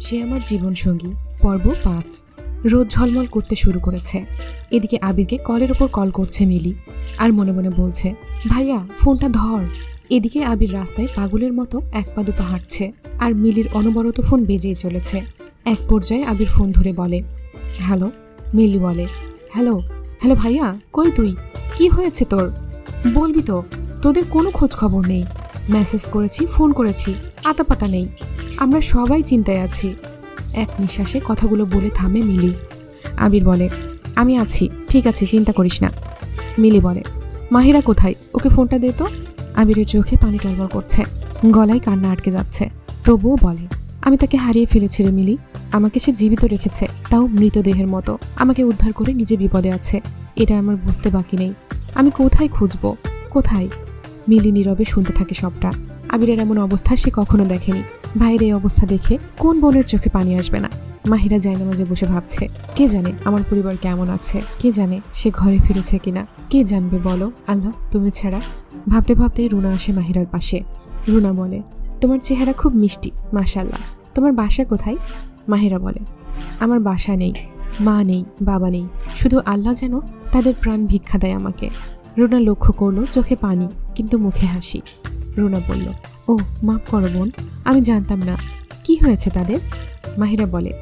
সে আমার জীবনসঙ্গী। পর্ব পাঁচ। রোদ ঝলমল করতে শুরু করেছে। এদিকে আবিরকে কলের ওপর কল করছে মিলি আর মনে মনে বলছে, ভাইয়া, ফোনটা ধর। এদিকে আবির রাস্তায় পাগলের মতো এক পা দুপা হাঁটছে আর মিলির অনবরত ফোন বেজেই চলেছে। এক পর্যায়ে আবির ফোন ধরে বলে, হ্যালো? মিলি বলে, হ্যালো হ্যালো ভাইয়া, কই তুই? কি হয়েছে তোর? বলবি তো, তোদের কোনো খোঁজ খবর নেই। মেসেজ করেছি, ফোন করেছি, আতাপাতা নেই। আমরা সবাই চিন্তায় আছি। এক নিঃশ্বাসে কথাগুলো বলে থামে মিলি। আবির বলে, আমি আছি, ঠিক আছে, চিন্তা করিস না। মিলি বলে, মাহিরা কোথায়? ওকে ফোনটা দে তো। আবিরের চোখে পানি টলমল করছে। গলায় কান্না আটকে যাচ্ছে। তবুও বলে, আমি তাকে হারিয়ে ফেলেছি রে মিলি। আমাকে সে জীবিত রেখেছে, তাও মৃতদেহের মতো। আমাকে উদ্ধার করে নিজে বিপদে আছে। এটা আমার বুঝতে বাকি নেই। আমি কোথায় খুঁজবো? কোথায়? মিলি নীরবে শুনতে থাকে সবটা। আবিরের এমন অবস্থা সে কখনো দেখেনি। ভাইয়ের এই অবস্থা দেখে কোন বোনের চোখে পানি আসবে না? মাহিরা যায় জায়নামাজে বসে ভাবছে, কে জানে আমার পরিবার কেমন আছে? কে জানে সে ঘরে ফিরেছে কিনা? কে জানবে বলো? আল্লাহ, তুমি ছাড়া? ভাবতে ভাবতেই রুনা আসে মাহিরার পাশে। রুনা বলে, তোমার চেহারা খুব মিষ্টি মাশাল্লাহ তোমার বাসা কোথায়? মাহিরা বলে, আমার বাসা নেই, মা নেই, বাবা নেই। শুধু আল্লাহ যেন তাদের প্রাণ ভিক্ষা দেয় আমাকে। রুনা লক্ষ্য করল চোখে পানি। কিন্তু মুখে হাসি। রুনা বলল, ও, মাফ করো বোন, আমি জানতাম না। কি হয়েছে তাদের? মাহিরা বলে,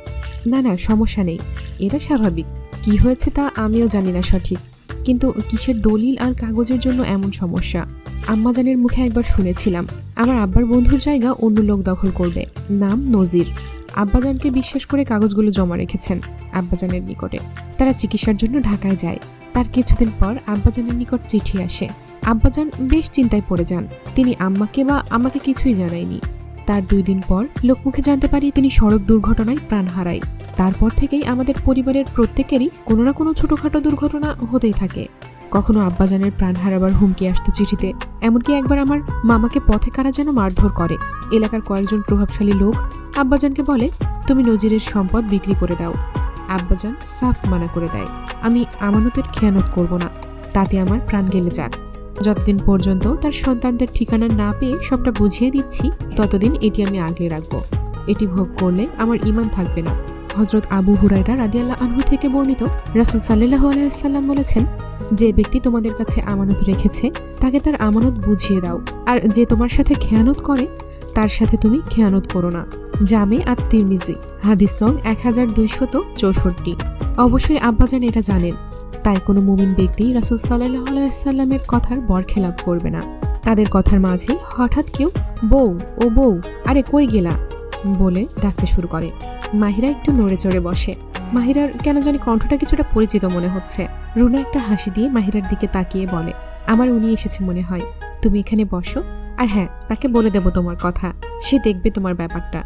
না না, সমস্যা নেই। এটা স্বাভাবিক। কি হয়েছে তা আমিও জানি না সঠিক। কিন্তু কিসের দলিল আর কাগজের জন্য এমন সমস্যা? আম্মাজানের মুখে একবার শুনেছিলাম। আমার আব্বার বন্ধুর জায়গা অন্য লোক দখল করবে। নাম নজির। আব্বাজানকে বিশ্বাস করে কাগজগুলো জমা রেখেছেন আব্বাজানের নিকটে। তারা চিকিৎসার জন্য ঢাকায় যায়। তার কিছুদিন পর আব্বাজানের নিকট চিঠি আসে। আব্বাজান বেশ চিন্তায় পড়ে যান। তিনি আম্মাকে বা আমাকে কিছুই জানায়নি। তার দুই দিন পর লোকমুখে জানতে পারি তিনি সড়ক দুর্ঘটনায় প্রাণ হারায়। তারপর থেকেই আমাদের পরিবারের প্রত্যেকেরই কোনো না কোনো ছোটখাটো দুর্ঘটনা হতেই থাকে। কখনো আব্বাজানের প্রাণ হারাবার হুমকি আসতো চিঠিতে, এমনকি একবার আমার মামাকে পথে কারা যেন মারধর করে। এলাকার কয়েকজন প্রভাবশালী লোক আব্বাজানকে বলে, তুমি নজিরের সম্পদ বিক্রি করে দাও। আব্বাজান সাফ মানা করে দেয়, আমি আমানতের খেয়ানত করব না। তাতে আমার প্রাণ গেলে যাক। যতদিন পর্যন্ত তার সন্তানদের ঠিকানা না পেয়ে সবটা বুঝিয়ে দিচ্ছি, ততদিন এটি আমি আগলে রাখব। এটি ভোগ করলে আমার ইমান থাকবে না। হজরত আবু হুরাইরা রাদিয়াল্লাহ আনহু থেকে বর্ণিত রাসুল সাল্লাহ আলাইসাল্লাম বলেছেন, যে ব্যক্তি তোমাদের কাছে আমানত রেখেছে, তাকে তার আমানত বুঝিয়ে দাও। আর যে তোমার সাথে খেয়ানত করে, তার সাথে তুমি খেয়ানত করো না। জামে আর তিরমিজি হাদিস নং এক হাজার দুইশত চৌষট্টি। অবশ্যই আব্বাজান এটা জানেন। তাই কোনো মুমিন ব্যক্তি রাসুল সাল্লাহ আলাইসাল্লামের কথার বরখেলাপ করবে না। তাদের কথার মাঝে হঠাৎ কেউ, বউ, ও বউ, আরে কই গেলা? বলে ডাকতে শুরু করে। মাহিরা একটু নড়ে চড়ে বসে। মাহিরার কেন জানি কণ্ঠটা কিছুটা পরিচিত মনে হচ্ছে। রুনা একটা হাসি দিয়ে মাহিরার দিকে তাকিয়ে বলে, আমার উনি এসেছে মনে হয়। তুমি এখানে বসো। আর হ্যাঁ তাকে বলে দেব তোমার কথা। সে দেখবে তোমার ব্যাপারটা।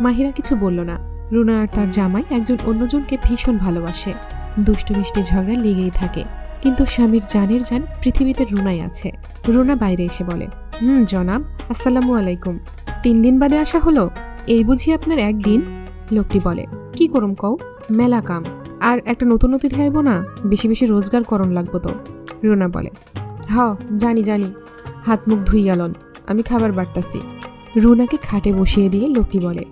মাহিরা কিছু বলল না। রুনা আর তার জামাই একজন অন্যজনকে ভীষণ ভালোবাসে। দুষ্টু মিষ্টি ঝগড়া লেগেই থাকে। কিন্তু স্বামীর জানের জান পৃথিবীতে রুনাই আছে। রুনা বাইরে এসে বলে, হুম, জনাব, আসসালামু আলাইকুম। তিন দিন বাদে আসা হলো? এই বুঝি আপনার একদিন? লোকটি বলে, কি করম কও? মেলা কাম। আর একটা নতুন অতিথি আইব না? বেশি বেশি রোজগার করণ লাগবো তো। রুনা বলে, হ, জানি জানি। হাত মুখ ধুইয়ালন আমি খাবার বাড়তাছি। রুনাকে খাটে বসিয়ে দিয়ে লোকটি বলে,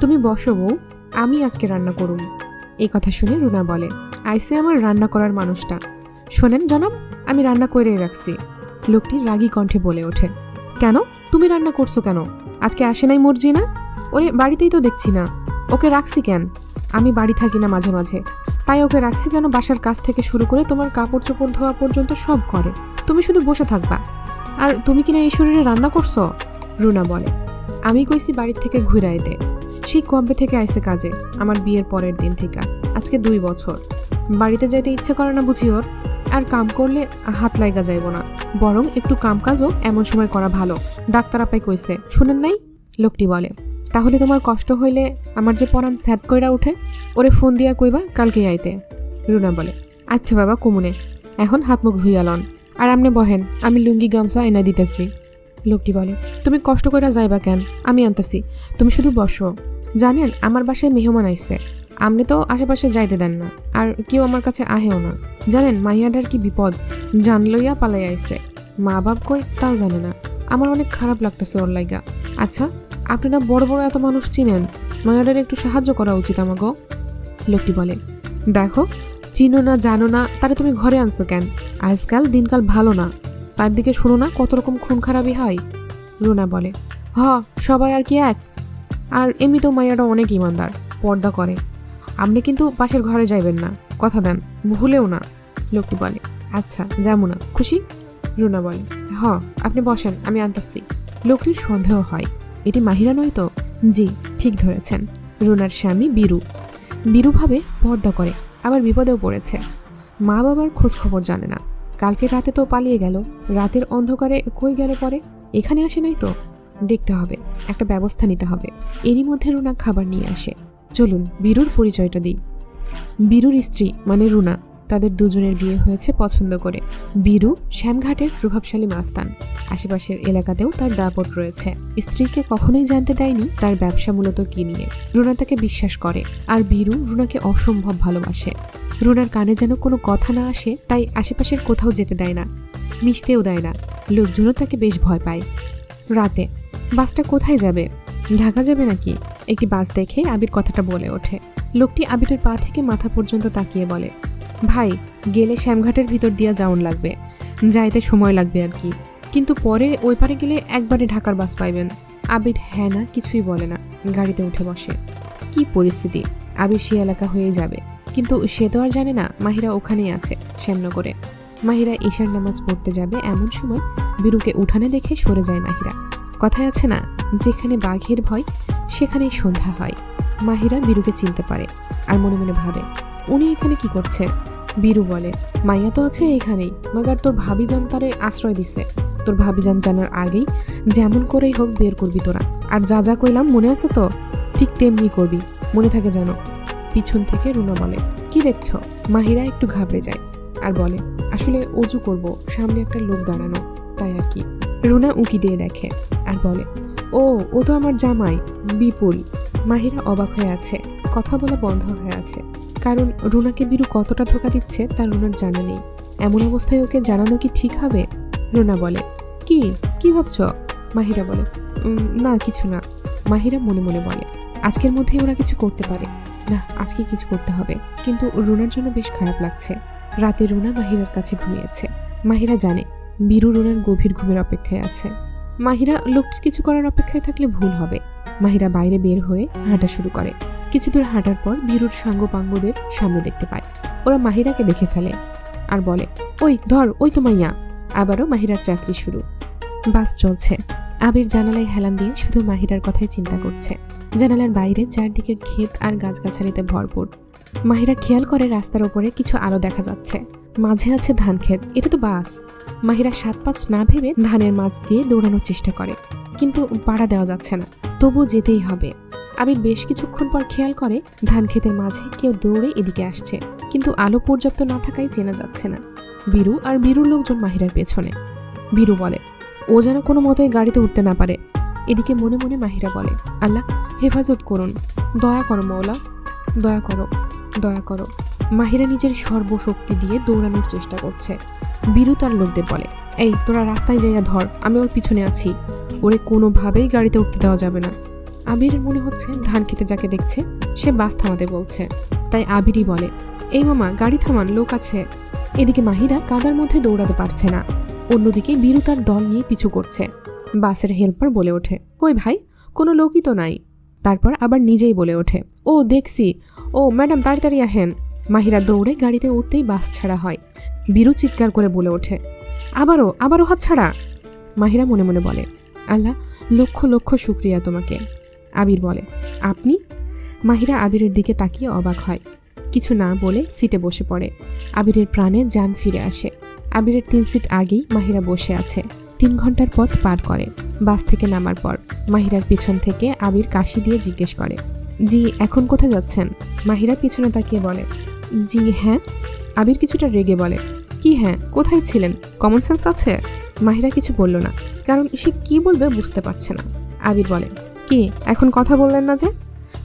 তুমি বসো বউ, আমি আজকে রান্না করুম। এই কথা শুনে রুনা বলে আইসে আমার রান্না করার মানুষটা। শোনেন জনাব, আমি রান্না করে রাখছি। লোকটি রাগী কণ্ঠে বলে ওঠে, কেন? তুমি রান্না করছ কেন? আজকে আসে নাই মর্জি না? ওরে, বাড়িতেই তো দেখছি না। ওকে রাখছি কেন? আমি বাড়ি থাকি না মাঝে মাঝে। তাই ওকে রাখছি যেন বাসার কাজ থেকে শুরু করে তোমার কাপড় চোপড় ধোয়া পর্যন্ত সব করে। তুমি শুধু বসে থাকবা। আর তুমি কিনা এই শরীরে রান্না করছ? রুনা বলে, আমি কইছি বাড়ির থেকে ঘুরাইতে। সেই কবে থেকে আইসে কাজে, আমার বিয়ের পরের দিন থেকে। আজকে দুই বছর। বাড়িতে যাইতে ইচ্ছে করে না বুঝি ওর। আর কাম করলে হাত লাইগা যাইব না। বরং একটু কাম কাজও এমন সময় করা ভালো। ডাক্তার আপাই কইছে, শুনেন নাই? লোকটি বলে, তাহলে তোমার কষ্ট হইলে আমার যে পরাণ স্যাদ কইরা উঠে, ওরে ফোন দিয়া কইবা কালকে আইতে। রুনা বলে আচ্ছা বাবা, কুমুনে। এখন হাত মুখ ধুইয়া লন। আর আমনে বহেন, আমি লুঙ্গি, গামছা এনে দিতেছি। লোকটি বলে, তুমি কষ্ট কইরা যাইবা কেন? আমি আনতেছি। তুমি শুধু বসো। জানেন, আমার বাসায় মেহমান আইছে। আপনি তো আশেপাশে যাইতে দেন না, আর কেউ আমার কাছে আহেও না। জানেন মাইয়াডার কি বিপদ? জান লইয়া পালাই আইছে। মা বাপ কই তাও জানে না। আমার অনেক খারাপ লাগতেছে ওর লাইগা। আচ্ছা আপনারা বড় বড় এত মানুষ চিনেন মায়াটার একটু সাহায্য করা উচিত আমাকে লোকটি বলে, দেখো, চিনো না, জানো না, তারে তুমি ঘরে আনছো কেন? আজকাল দিনকাল ভালো না। চারদিকে শোনো না, কত রকম খুন খারাপই হয়। রুনা বলে, হ, সবাই আর কি এক? আর এমনিতেও মাইয়াটা অনেক ইমানদার, পর্দা করে। আপনি কিন্তু পাশের ঘরে যাইবেন না। কথা দেন, ভুলেও না। লোকটি বলে আচ্ছা যাব না। খুশি? রুনা বলে, হ, আপনি বসেন, আমি আনতেছি। লোকটির সন্দেহ হয়, এটি মাহিরা নয় তো? জি, ঠিক ধরেছেন। রুনার স্বামী বীরু। বীরু ভাবে পর্দা করে, আবার বিপদেও পড়েছে। মা বাবার খোঁজ খবর জানে না। কালকে রাতে তো পালিয়ে গেল। রাতের অন্ধকারে কই গেল পরে? এখানে আসে নাই তো? দেখতে হবে, একটা ব্যবস্থা নিতে হবে। এরই মধ্যে রুনা খাবার নিয়ে আসে। চলুন, বীরুর পরিচয়টা দিই। বীরুর স্ত্রী মানে রুনা, তাদের দুজনের বিয়ে হয়েছে পছন্দ করে। বীরু, শ্যামঘাটের প্রভাবশালী মাস্তান। আশেপাশের এলাকাতেও তার দাপট রয়েছে। স্ত্রীকে কখনোই জানতে দেয়নি তার ব্যবসা মূলত কি নিয়ে। রুনা তাকে বিশ্বাস করে, আর বীরু রুনাকে অসম্ভব ভালোবাসে। রুনার কানে যেন কোনো কথা না আসে, তাই আশেপাশের কোথাও যেতে দেয় না, মিশতেও দেয় না। লোকজনও তাকে বেশ ভয় পায়। রাতে, বাসটা কোথায় যাবে? ঢাকা যাবে নাকি? একটি বাস দেখে আবির কথাটা বলে ওঠে। লোকটি আবিরের পা থেকে মাথা পর্যন্ত তাকিয়ে বলে, ভাই, গেলে শ্যামঘাটের ভিতর দিয়া যাওন লাগবে। যাইতে সময় লাগবে আর কি। কিন্তু পরে ওই পারে গেলে একবারে ঢাকার বাস পাইবেন। আবির হ্যাঁ না, কিছুই বলে না। গাড়িতে উঠে বসে। কি পরিস্থিতি? আবির সে এলাকা হয়ে যাবে। কিন্তু সে তো আর জানে না, মাহিরা ওখানেই আছে শ্যামনগরে। মাহিরা ঈশার নামাজ পড়তে যাবে এমন সময় বীরুকে উঠানে দেখে সরে যায় মাহিরা। কথায় আছে না, যেখানে বাঘের ভয় সেখানেই সন্ধ্যা হয়। মাহিরা বীরুকে চিনতে পারে আর মনে মনে ভাবে, উনি এখানে কি করছে? বীরু বলে, মাইয়া তো আছে এখানেই, মাগার তোর ভাবিজান তারে আশ্রয় দিছে। তোর ভাবিজান জানার আগেই যেমন করেই হোক বের করবি তোরা। আর যা যা কইলাম মনে আছে তো? ঠিক তেমনি করবি, মনে থাকে জানো পিছন থেকে রুনা বলে, কি দেখছ? মাহিরা একটু ঘাবড়ে যায় আর বলে, আসলে অজু করব, সামনে একটা লোক দাঁড়ানো, তাই আর কি। রুনা উঁকি দিয়ে দেখে আর বলে ও ও তো আমার জামাই বিপুল। মাহিরা অবাক হয়ে আছে। কথা বলা বন্ধ হয়ে আছে। কারণ রুনাকে বীরু কতটা ধোকা দিচ্ছে তা রুনার জানা নেই। এমন অবস্থায় ওকে জানানো কি ঠিক হবে? রুনা বলে। কি? কি ভাবছ? মাহিরা বলে। "উম, না কিছু না। মাহিরা মনে মনে বলে। আজকের মধ্যেই ওরা কিছু করতে পারে। না আজকে কিছু করতে হবে। কিন্তু রুনার জন্য বেশ খারাপ লাগছে। রাতে রুনা মাহিরার কাছে ঘুমিয়েছে। মাহিরা জানে বীরু রুনার গভীর ঘুমের অপেক্ষায় আছে। মাহিরা লোকটির কিছু করার অপেক্ষায় থাকলে ভুল হবে। মাহিরা বাইরে বের হয়ে হাঁটা শুরু করে। কিছু দূর হাঁটার পর বীরুর সাঙ্গপাঙ্গদের সামনে দেখতে পায়। ওরা মাহিরাকে দেখে ফেলে আর বলে, ওই, ধর, ওই তো মাইয়া। আবারও মাহিরার চাকরি শুরু। বাস চলছে। আবির জানালায় হেলান দিয়ে শুধু মাহিরার কথাই চিন্তা করছে। জানালার বাইরে চারদিকের ক্ষেত আর গাছগাছালিতে ভরপুর। মাহিরা খেয়াল করে রাস্তার ওপরে কিছু আলো দেখা যাচ্ছে। মাঝে আছে ধান ক্ষেত এটা তো বাস। মাহিরা সাত পাঁচ না ভেবে ধানের মাছ দিয়ে দৌড়ানোর চেষ্টা করে। কিন্তু পাড়া দেওয়া যাচ্ছে না তবু যেতেই হবে। আবির বেশ কিছুক্ষণ পর খেয়াল করে ধান ক্ষেতের মাঝে কেউ দৌড়ে এদিকে আসছে। কিন্তু আলো পর্যাপ্ত না থাকায় চেনা যাচ্ছে না। বীরু আর বীরুর লোকজন মাহিরার পেছনে। বীরু বলে, ও যেন কোনো মতোই গাড়িতে উঠতে না পারে। এদিকে মনে মনে মাহিরা বলে, আল্লাহ, হেফাজত করুন। দয়া করো মৌলা দয়া করো দয়া করো। মাহিরা নিজের সর্বশক্তি দিয়ে দৌড়ানোর চেষ্টা করছে। বীরু তার লোকদের বলে, এই, তোরা রাস্তায় যাইয়া ধর, আমি ওর পিছনে আছি। ওরে কোনোভাবেই গাড়িতে উঠতে দেওয়া যাবে না। আবিরের মনে হচ্ছে ধান খেতে যাকে দেখছে, সে বাস থামাতে বলছে। তাই আবিরই বলে, এই মামা, গাড়ি থামান, লোক আছে। এদিকে মাহিরা কাদার মধ্যে দৌড়াতে পারছে না। অন্যদিকে বীরু তার দল নিয়ে পিছু করছে। বাসের হেল্পার বলে ওঠে, কই ভাই, কোনো লোকই তো নাই। তারপর আবার নিজেই বলে ওঠে, ও, দেখছি। ও, ম্যাডাম, তাড়াতাড়ি আহেন মাহিরা দৌড়ে গাড়িতে উঠতেই বাস ছাড়া হয়। বীরু চিৎকার করে বলে ওঠে, আবারও আবারও হাত ছাড়া? মাহিরা মনে মনে বলে, আল্লাহ, লক্ষ লক্ষ শুক্রিয়া তোমাকে। আবির বলে, আপনি? মাহিরা আবিরের দিকে তাকিয়ে অবাক হয়। কিছু না বলে সিটে বসে পড়ে। আবিরের প্রাণে যান ফিরে আসে। আবিরের তিন সিট আগেই মাহিরা বসে আছে। তিন ঘণ্টার পথ পার করে। বাস থেকে নামার পর মাহিরার পিছন থেকে আবির কাশি দিয়ে জিজ্ঞেস করে, জি, এখন কোথায় যাচ্ছেন? মাহিরা পিছনে তাকিয়ে বলে জি হ্যাঁ। আবির কিছুটা রেগে বলে, কি হ্যাঁ? কোথায় ছিলেন? কমন সেন্স আছে? মাহিরা কিছু বলল না, কারণ সে কি বলবে বুঝতে পারছে না। আবির বলে, কি? এখন কথা বললেন না যে?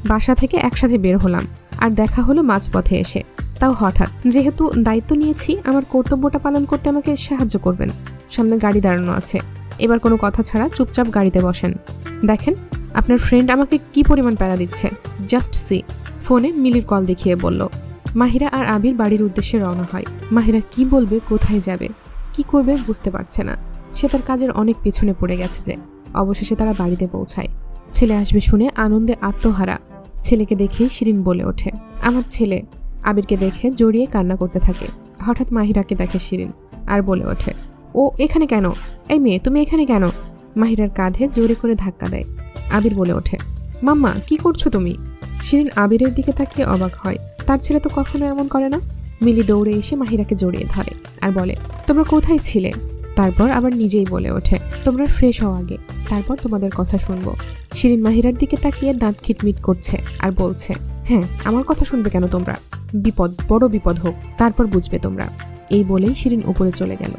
বাসা থেকে একসাথে বের হলাম, আর দেখা হলো মাঝপথে এসে। তাও হঠাৎ, যেহেতু দায়িত্ব নিয়েছি, আমার কর্তব্যটা পালন করতে আমাকে সাহায্য করবেন। সামনে গাড়ি দাঁড়ানো আছে। এবার কোনো কথা ছাড়া চুপচাপ গাড়িতে বসেন। দেখেন, আপনার ফ্রেন্ড আমাকে কি পরিমাণ প্যারা দিচ্ছে? জাস্ট সি ফোনে মিলির কল দেখিয়ে বলল মাহিরা আর আবির বাড়ির উদ্দেশ্যে রওনা হয়। মাহিরা কি বলবে, কোথায় যাবে, কি করবে বুঝতে পারছে না। সে তার কাজের অনেক পেছনে পড়ে গেছে যে, অবশেষে তারা বাড়িতে পৌঁছায়। ছেলে আসবে শুনে আনন্দে আত্মহারা। ছেলেকে দেখেই শিরিন বলে ওঠে। আমার ছেলে আবিরকে দেখে জড়িয়ে কান্না করতে থাকে। হঠাৎ মাহিরাকে দেখে শিরিন আর বলে ওঠে, ও এখানে কেন? এই মেয়ে, তুমি এখানে কেন? মাহিরার কাঁধে জোরে করে ধাক্কা দেয়। আবির বলে ওঠে, মাম্মা, কি করছ তুমি? শিরিন আবিরের দিকে তাকিয়ে অবাক হয়। তার ছেলে তো কখনো এমন করে না। মিলি দৌড়ে এসে মাহিরাকে জড়িয়ে ধরে আর বলে, তোমরা কোথায় ছিলে? তারপর আবার নিজেই বলে ওঠে, তোমরা ফ্রেশ হও আগে, তারপর তোমাদের কথা শুনব। শিরিন মাহিরার দিকে তাকিয়ে দাঁত খিটমিট করছে আর বলছে হ্যাঁ আমার কথা শুনবে কেন তোমরা? বিপদ, বড় বিপদ হোক, তারপর বুঝবে তোমরা। এই বলেই শিরিন উপরে চলে গেল।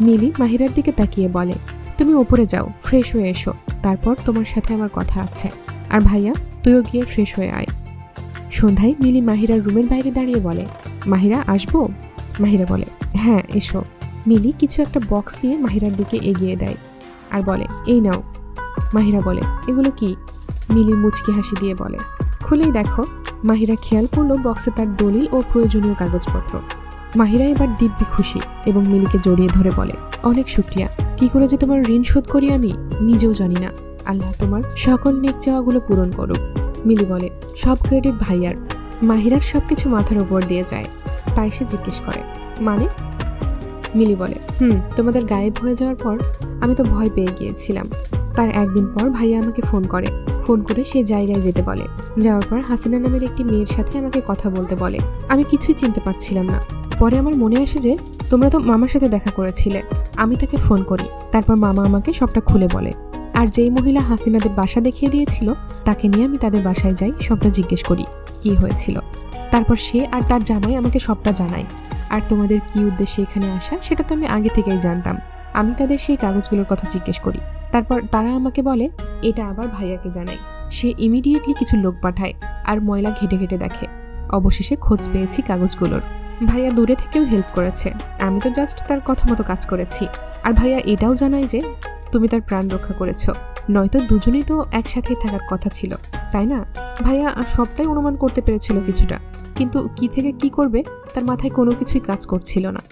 মিলি মাহিরার দিকে তাকিয়ে বলে, তুমি উপরে যাও ফ্রেশ হয়ে এসো, তারপর তোমার সাথে আমার কথা আছে। আর ভাইয়া তুইও গিয়ে ফ্রেশ হয়ে আয়। সন্ধ্যায় মিলি মাহিরার রুমের বাইরে দাঁড়িয়ে বলে, মাহিরা, আসব? মাহিরা বলে হ্যাঁ এসো। মিলি কিছু একটা বক্স নিয়ে মাহিরার দিকে এগিয়ে দেয় আর বলে, এই নাও। মাহিরা বলে, এগুলো কি? মিলি মুচকি হাসি দিয়ে বলে, খুলেই দেখো। মাহিরা খেয়াল করল বক্সে তার দলিল ও প্রয়োজনীয় কাগজপত্র। মাহিরা এবার দিব্যি খুশি এবং মিলিকে জড়িয়ে ধরে বলে, অনেক শুক্রিয়া। কি করে যে তোমার ঋণ শোধ করি আমি, নিজেও জানি না। আল্লাহ তোমার সকল নেক চাওয়াগুলো পূরণ করুক। মিলি বলে, সব ক্রেডিট ভাইয়ার। মাহিরার সবকিছু মাথার উপর দিয়ে যায়। তাই সে জিজ্ঞেস করে মানে? মিলি বলে, হুম, তোমাদের গায়েব হয়ে যাওয়ার পর আমি তো ভয় পেয়ে গিয়েছিলাম। তার একদিন পর ভাইয়া আমাকে ফোন করে। ফোন করে সে জায়গায় যেতে বলে। যাওয়ার পর হাসিনা নামের একটি মেয়ের সাথে আমাকে কথা বলতে বলে। আমি কিছুই চিনতে পারছিলাম না। পরে আমার মনে আসে যে, তোমরা তো মামার সাথে দেখা করেছিলে। আমি তাকে ফোন করি। তারপর মামা আমাকে সবটা খুলে বলে। আর যেই মহিলা হাসিনাদের বাসা দেখিয়ে দিয়েছিল, তাকে নিয়ে আমি তাদের বাসায় যাই, সবটা জিজ্ঞেস করি, কি হয়েছিল? তারপর সে আর তার জামাই আমাকে সবটা জানায়। আর তোমাদের কি উদ্দেশ্যে এখানে আসা, সেটা তো আমি আগে থেকেই জানতাম। আমি তাদের সেই কাগজগুলোর কথা জিজ্ঞেস করি। তারপর তারা আমাকে বলে, এটা আবার ভাইয়াকে জানাই। সে ইমিডিয়েটলি কিছু লোক পাঠায় আর ময়লা ঘেটে ঘেটে দেখে। অবশেষে খোঁজ পেয়েছি কাগজগুলোর। ভাইয়া দূরে থেকেও হেল্প করেছে। আমি তো জাস্ট তার কথা মতো কাজ করেছি। আর ভাইয়া এটাও জানায় যে তুমি তার প্রাণ রক্ষা করেছ। নয়তো দুজনেই তো একসাথেই থাকার কথা ছিল, তাই না? ভাইয়া সবটাই অনুমান করতে পেরেছিল কিছুটা। কিন্তু কি থেকে কি করবে, তার মাথায় কোনো কিছুই কাজ করছিল না।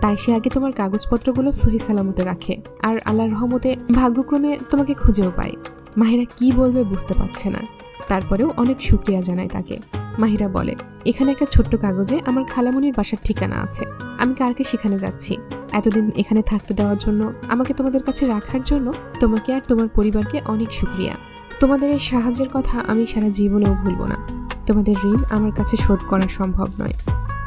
তাই সে আগে তোমার কাগজপত্রগুলো সহি সালামতে রাখে, আর আল্লাহর রহমতে ভাগ্যক্রমে তোমাকে খুঁজেও পায়। মাহিরা কি বলবে বুঝতে পারছে না। তারপরেও অনেক শুক্রিয়া জানায় তাকে। মাহিরা বলে, এখানে একটা ছোট্ট কাগজে আমার খালামনির বাসার ঠিকানা আছে। আমি কালকে সেখানে যাচ্ছি। এতদিন এখানে থাকতে দেওয়ার জন্য, আমাকে তোমাদের কাছে রাখার জন্য তোমাকে আর তোমার পরিবারকে অনেক শুক্রিয়া। তোমাদের এই সাহায্যের কথা আমি সারা জীবনেও ভুলব না। তোমাদের ঋণ আমার কাছে শোধ করা সম্ভব নয়।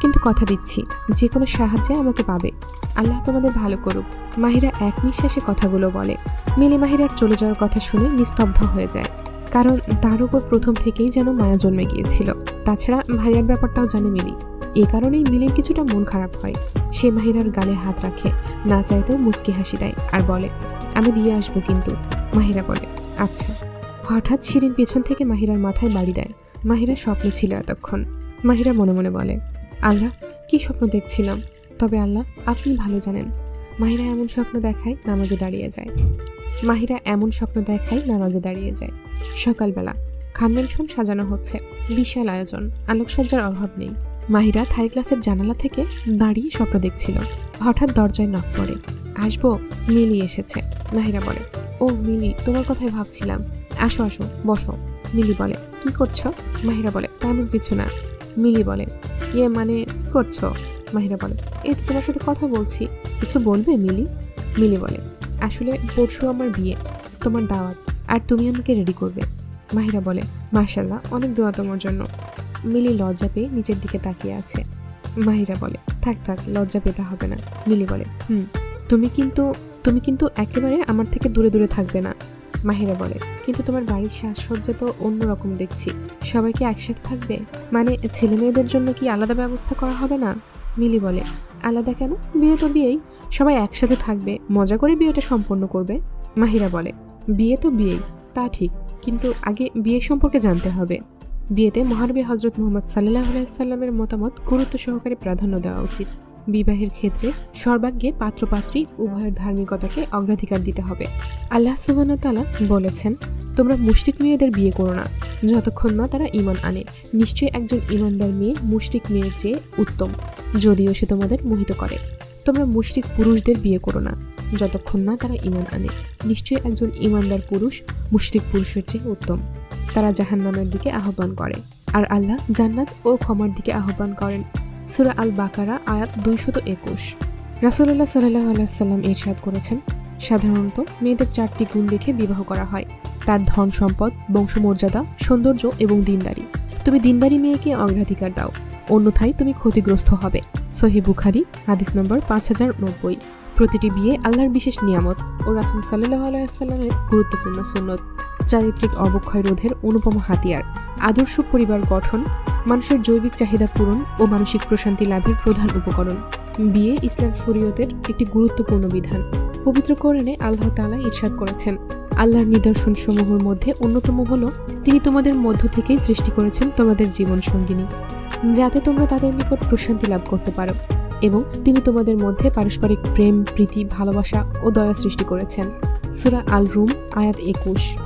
কিন্তু কথা দিচ্ছি, যে কোনো সাহায্যে আমাকে পাবে। আল্লাহ তোমাদের ভালো করুক। মাহিরা এক নিঃশ্বাসে কথাগুলো বলে। মিলি মাহিরার চলে যাওয়ার কথা শুনে নিস্তব্ধ হয়ে যায়। কারণ তার উপর প্রথম থেকেই যেন মায়া জন্মে গিয়েছিল। তাছাড়া ভাইয়ার ব্যাপারটাও জানে মিলি। এ কারণেই মিলির কিছুটা মন খারাপ হয়। সে মাহিরার গালে হাত রাখে, না চাইতেও মুচকি হাসি দেয় আর বলে, আমি দিয়ে আসব কিন্তু, মাহিরা বলে। আচ্ছা। হঠাৎ শিরিন পেছন থেকে মাহিরার মাথায় বাড়ি দেয়। মাহিরা স্বপ্ন ছিল এতক্ষণ। মাহিরা মনে মনে বলে, আল্লাহ, কি স্বপ্ন দেখছিলাম। তবে আল্লাহ, আপনি ভালো জানেন, মাহিরা এমন স্বপ্ন দেখায় নামাজে দাঁড়িয়ে যায়। মাহিরা এমন স্বপ্ন দেখায় নামাজে দাঁড়িয়ে যায়। সকালবেলা খানমেনশন সাজানো হচ্ছে। বিশাল আয়োজন। আলোকসজ্জার অভাব নেই। মাহিরা থাই ক্লাসের জানালা থেকে দাঁড়িয়ে স্বপ্ন দেখছিল। হঠাৎ দরজায় নক পড়ে আসব? মিলি এসেছে। মাহিরা বলে, ও, মিলি, তোমার কথাই ভাবছিলাম। আসো আসো, বসো। মিলি বলে, কি করছ? মাহিরা বলে, তেমন কিছু না। মিলি বলে ইয়ে মানে করছ? মাহিরা বলে, এই তো তোমার সাথে কথা বলছি। কিছু বলবে মিলি? মিলি বলে, আসলে পরশু আমার বিয়ে, তোমার দাওয়াত, আর তুমি আমাকে রেডি করবে। মাহিরা বলে মাশাল্লাহ অনেক দোয়া তোমার জন্য। মিলি লজ্জা পেয়ে নিচের দিকে তাকিয়ে আছে। মাহিরা বলে, থাক থাক, লজ্জা পেতে হবে না। মিলি বলে, হুম, তুমি কিন্তু তুমি কিন্তু একেবারে আমার থেকে দূরে দূরে থাকবে না। মাহিরা বলে, কিন্তু তোমার বাড়ির সাজসজ্জা তো অন্যরকম দেখছি। সবাই কি একসাথে থাকবে? মানে ছেলে মেয়েদের জন্য কি আলাদা ব্যবস্থা করা হবে না? মিলি বলে, আলাদা কেন? বিয়ে তো বিয়েই। সবাই একসাথে থাকবে। মজা করে বিয়েটা সম্পন্ন করবে। মাহিরা বলে, বিয়ে তো বিয়েই, তা ঠিক। কিন্তু আগে বিয়ে সম্পর্কে জানতে হবে। বিয়েতে মহানবী হজরত মোহাম্মদ সাল্লাহ আলাইসাল্লামের মতামত গুরুত্ব সহকারে প্রাধান্য দেওয়া উচিত। বিবাহের ক্ষেত্রে সর্বাগ্যে পাত্রপাত্রী উভয়ের ধার্মিকতাকে অগ্রাধিকার দিতে হবে। আল্লাহ সুবাহতালা বলেছেন, তোমরা মুশরিক মেয়েদের বিয়ে করো না। যতক্ষণ না তারা ইমান আনে, নিশ্চয়ই একজন ইমানদার মেয়ে মুশরিক মেয়ের চেয়ে উত্তম। যদিও সে তোমাদের মোহিত করে। তোমরা মুশরিক পুরুষদের বিয়ে করো না। যতক্ষণ না তারা ইমান আনে, নিশ্চয়ই একজন ইমানদার পুরুষ মুশরিক পুরুষের চেয়ে উত্তম। তারা জাহান্নামের দিকে আহ্বান করে। আর আল্লাহ জান্নাত ও ক্ষমার দিকে আহ্বান করেন। সুরা আল বাকারা আয়াত দুইশত একুশ। রাসুল্লাহ সাল্লাহ আলাইসাল্লাম ইরশাদ করেছেন, সাধারণত মেয়েদের চারটি গুণ দেখে বিবাহ করা হয়। তার ধন সম্পদ, বংশমর্যাদা, সৌন্দর্য এবং দিনদারি। তুমি দিনদারি মেয়েকে অগ্রাধিকার দাও, অন্যথায় তুমি ক্ষতিগ্রস্ত হবে। সহি বুখারি, হাদিস নম্বর পাঁচ হাজার নব্বই। প্রতিটি বিয়ে আল্লাহর বিশেষ নিয়ামত ও রাসুল সাল্লাহ আলাইসাল্লামের গুরুত্বপূর্ণ সুন্নত। চারিত্রিক অবক্ষয় রোধের অনুপম হাতিয়ার। আদর্শ পরিবার গঠন, মানুষের জৈবিক চাহিদা পূরণ ও মানসিক প্রশান্তি লাভের প্রধান উপকরণ। বিয়ে ইসলাম শরীয়তের একটি গুরুত্বপূর্ণ বিধান। পবিত্র কোরআনে আল্লাহ তাআলা ইরশাদ করেছেন, আল্লাহর নিদর্শন সমূহের মধ্যে অন্যতম হল, তিনি তোমাদের মধ্য থেকেই সৃষ্টি করেছেন তোমাদের জীবন সঙ্গিনী যাতে তোমরা তাদের নিকট প্রশান্তি লাভ করতে পারো এবং তিনি তোমাদের মধ্যে পারস্পরিক প্রেম, প্রীতি, ভালোবাসা ও দয়া সৃষ্টি করেছেন। সুরা আল রুম আয়াত একুশ।